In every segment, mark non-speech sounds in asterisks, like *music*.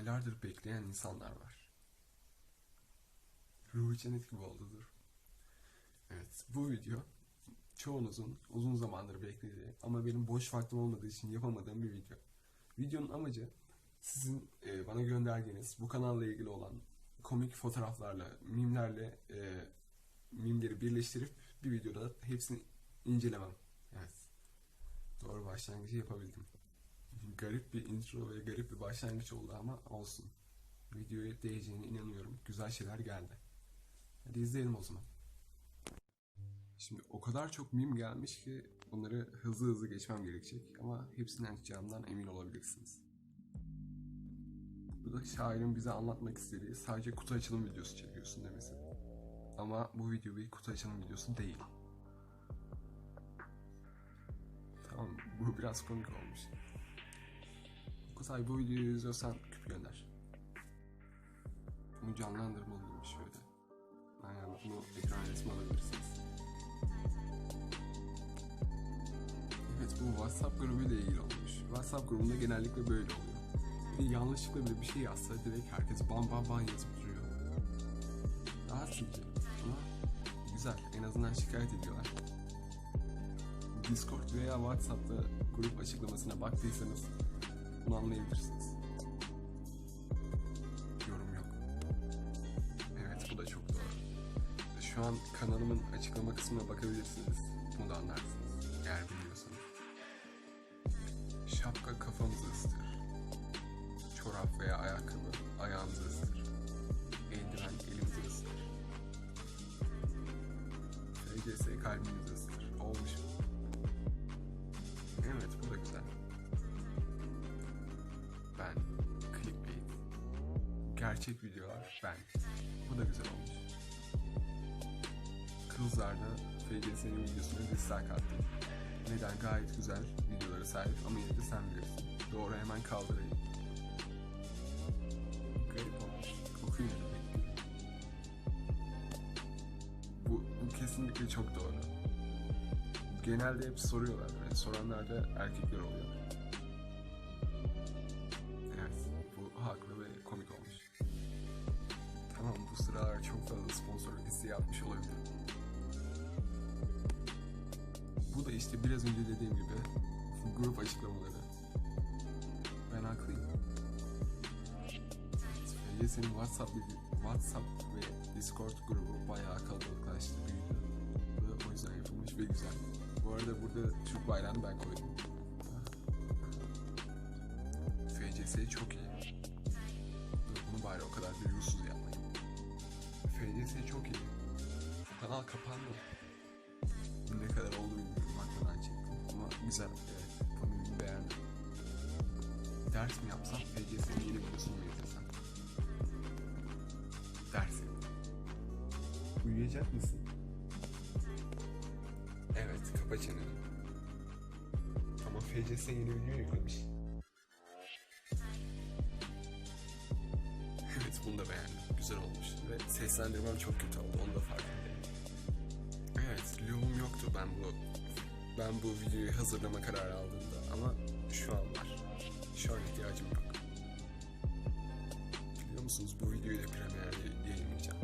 aylardır bekleyen insanlar var. Ruhi Cennet gibi oldudur. Evet, bu video çoğunuzun uzun zamandır beklediği ama benim boş vaktim olmadığı için yapamadığım bir video. Videonun amacı sizin e, bana gönderdiğiniz bu kanalla ilgili olan komik fotoğraflarla, mimlerle e, mimleri birleştirip bir videoda hepsini incelemem. Evet. Doğru başlangıcı yapabildim. Garip bir intro ve garip bir başlangıç oldu ama olsun. Videoya değeceğine inanıyorum. Güzel şeyler geldi. Hadi izleyelim o zaman. Şimdi o kadar çok mim gelmiş ki bunları hızlı hızlı geçmem gerekecek ama hepsinden açacağımdan emin olabilirsiniz. Bu da şairin bize anlatmak istediği sadece kutu açılım videosu çekiyorsun demesi. Ama bu video bir kutu açılım videosu değil. Tamam bu biraz komik olmuş. Kutay bu videoyu izliyorsan küp gönder. Bunu canlandırmalıyım şöyle. Aynen bunu ekran resmi alabilirsiniz. Evet bu WhatsApp grubu ile ilgili olmuş. WhatsApp grubunda genellikle böyle oluyor. Bir yanlışlıkla bile bir şey yazsa direkt herkes bam bam bam yazıp duruyor. Rahatsız edici ama güzel. En azından şikayet ediyorlar. Discord veya WhatsApp'ta grup açıklamasına baktıysanız bunu anlayabilirsiniz. Yorum yok. Evet bu da çok doğru. Şu an kanalımın açıklama kısmına bakabilirsiniz. Bunu da anlarsınız. Eğer biliyorsanız. Şapka kafamızı ısıtır. Çorap veya ayakkabı Gerçek videolar ben. Bu da güzel olmuş. Kızlar da FGS'nin videosuna dislike attı. Neden gayet güzel videolara sahip ama yine de sen bilirsin. Doğru hemen kaldırayım. Garip olmuş. Okuyun. Bu, bu kesinlikle çok doğru. Genelde hep soruyorlar ve soranlar da erkekler oluyor. Evet, bu haklı. Sıralar çok fazla sponsorluk isteği yapmış olabilir. Bu da işte biraz önce dediğim gibi grup açıklamaları. Ben haklıyım. YS'nin WhatsApp, WhatsApp ve Discord grubu bayağı kalabalıklaştı, büyüdü. Bu o yüzden yapılmış ve güzel. Bu arada burada Türk bayrağını ben koydum. FCS çok iyi. Bunu bari o kadar duygusuz yapmayın. FCS çok iyi. Kanal kapandı. Ne kadar oldu bilmiyorum. Arkadan çektim. Ama güzel. Evet. Bunu beğendim. Ders mi yapsam? FCS'nin yeni videosunu mu izlesem? Ders. Uyuyacak mısın? Evet, kapa çeneni. Ama FCS yeni video yüklemiş. Evet, bunu da beğendim. Güzel olmuş. Ve seslendirmem çok kötü oldu. Onu da farkındayım. Evet, lüğüm yoktu ben bu ben bu videoyu hazırlama kararı aldığımda ama şu an var. Şu an ihtiyacım yok. Biliyor musunuz bu videoyu da Premiere'de yayınlayacağım.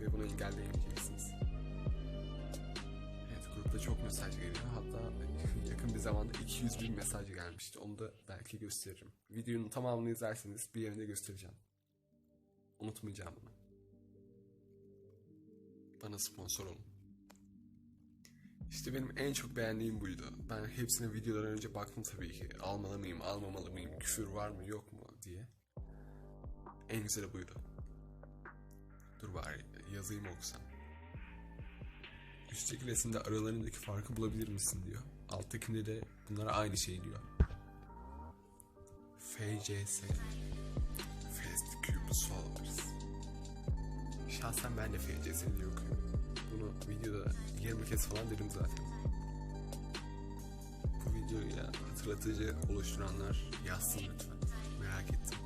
Ve bunu engelleyemeyeceksiniz. Evet grupta çok mesaj geliyor. Hatta *laughs* yakın bir zamanda 200 bin mesaj gelmişti. Onu da belki gösteririm. Videonun tamamını izlerseniz bir yerinde göstereceğim. Unutmayacağım bunu. Bana sponsor olun. İşte benim en çok beğendiğim buydu. Ben hepsine videodan önce baktım tabii ki. Almalı mıyım, almamalı mıyım, küfür var mı, yok mu diye. En güzeli buydu. Dur bari yazayım okusam. Üstteki resimde aralarındaki farkı bulabilir misin diyor. Alttakinde de bunlara aynı şey diyor. FCS Solvers Şahsen ben de FCS diye okuyorum. Bunu videoda 20 kez falan dedim zaten. Bu videoyu ya hatırlatıcı oluşturanlar yazsın lütfen. Merak ettim.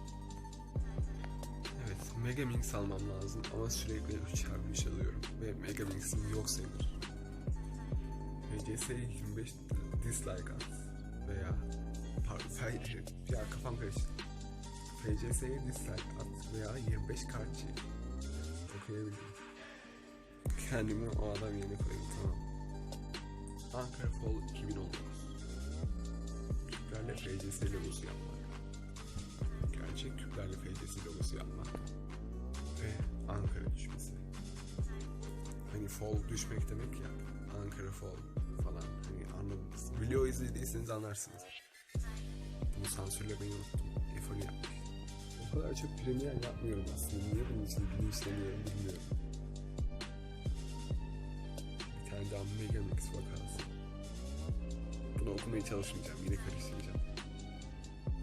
Evet, Megaminx almam lazım ama sürekli 3 çarpı 3 alıyorum ve Megaminx'im yok sayılır. FCS 25 dislike at veya pardon, ya kafam karıştı. FCS'ye dislike at veya 25 kartçı okuyabildim. Kendimi o adam yerine koyayım tamam. Ankara Fall 2019 Küplerle FCS logosu yapmak Gerçek küplerle FCS logosu yapmak Ve Ankara düşmesi Hani fall düşmek demek ya Ankara Fall falan hani anladınız. Video izlediyseniz anlarsınız. Bunu sansürlemeyi unuttum. Efoli yapmış. O kadar çok premier yapmıyorum aslında. Niye bunun için bilinçleniyorum bilmiyorum. Bir tane daha Megamix vakası. Bunu okumaya çalışmayacağım. Yine karıştıracağım.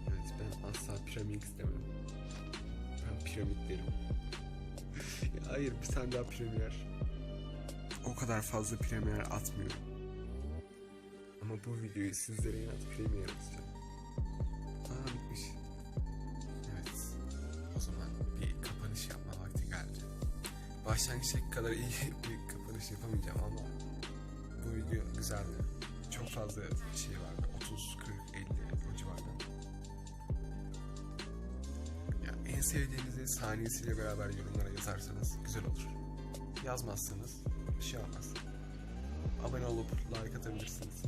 Evet ben asla piramix demem. Ben piramit derim. *laughs* hayır bir tane daha premier. O kadar fazla premier atmıyorum. Ama bu videoyu sizlere inat premier atacağım. Başlangıçtaki kadar iyi *laughs* bir kapanış yapamayacağım ama bu video güzeldi. Çok fazla şey vardı. 30, 40, 50 o civarda. Ya en sevdiğinizi saniyesiyle beraber yorumlara yazarsanız güzel olur. Yazmazsanız bir şey olmaz. Abone olup like atabilirsiniz.